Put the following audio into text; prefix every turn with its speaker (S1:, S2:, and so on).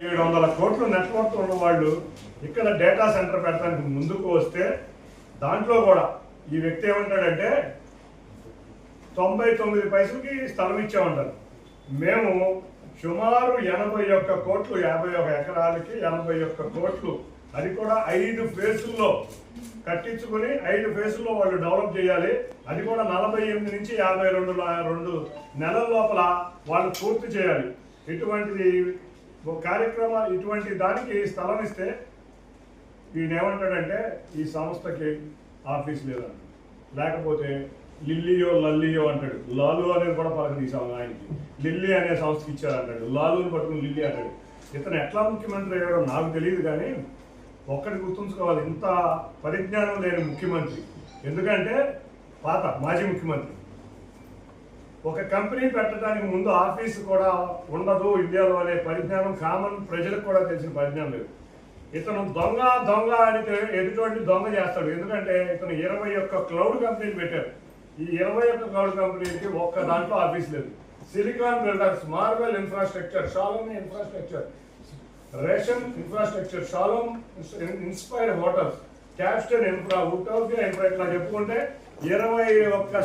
S1: ఏడు వందల కోట్లు నెట్వర్క్ ఉన్న వాళ్ళు ఇక్కడ డేటా సెంటర్ పెట్టడానికి ముందుకు వస్తే దాంట్లో కూడా ఈ వ్యక్తి ఏమంటాడంటే తొంభై తొమ్మిది పైసలకి స్థలం ఇచ్చామంటారు మేము సుమారు ఎనభై ఒక్క కోట్లు యాభై ఒక ఎకరాలకి ఎనభై ఒక్క కోట్లు అది కూడా ఐదు ఫేసుల్లో కట్టించుకొని ఐదు ఫేసుల్లో వాళ్ళు డెవలప్ చేయాలి. అది కూడా నలభై ఎనిమిది నుంచి యాభై రెండు రెండు నెలల లోపల వాళ్ళు పూర్తి చేయాలి. ఇటువంటిది ఓ కార్యక్రమాలు ఇటువంటి దానికి స్థలం ఇస్తే ఈయన ఏమంటాడంటే ఈ సంస్థకి ఆఫీస్ లేదంట. లేకపోతే లిల్లియో లల్లియో అంటాడు. లాలు అనేది కూడా పలక తీసాం ఆయనకి. లిల్లీ అనే సంస్థకి ఇచ్చారు అంటాడు లాలుని పట్టుకుని లిల్లీ అంటాడు. ఇతను ఎట్లా ముఖ్యమంత్రి అయ్యాడో నాకు తెలియదు కానీ ఒక్కటి గుర్తుంచుకోవాలి. ఇంత పరిజ్ఞానం లేని ముఖ్యమంత్రి. ఎందుకంటే పాత మాజీ ముఖ్యమంత్రి. ఒక కంపెనీ పెట్టడానికి ముందు ఆఫీస్ కూడా ఉండదు ఇండియాలో అనే పరిజ్ఞానం కామన్ ప్రజలకు కూడా తెలిసిన పరిజ్ఞానం లేదు. ఇతను దొంగ దొంగ అని ఎటువంటి ఎదుటి దొంగ చేస్తాడు. ఎందుకంటే ఇతను ఇరవై ఒక్క క్లౌడ్ కంపెనీలు పెట్టారు ఈ ఇరవై ఒక్క క్లౌడ్ కంపెనీకి ఒక్క దాంట్లో ఆఫీస్ లేదు. Silicon builders marble infrastructure Shalom infrastructure ration infrastructure Shalom inspire hotels Capstone infra Utopia infra ఇట్లా చెప్పుకుంటే ఇరవై ఒక్క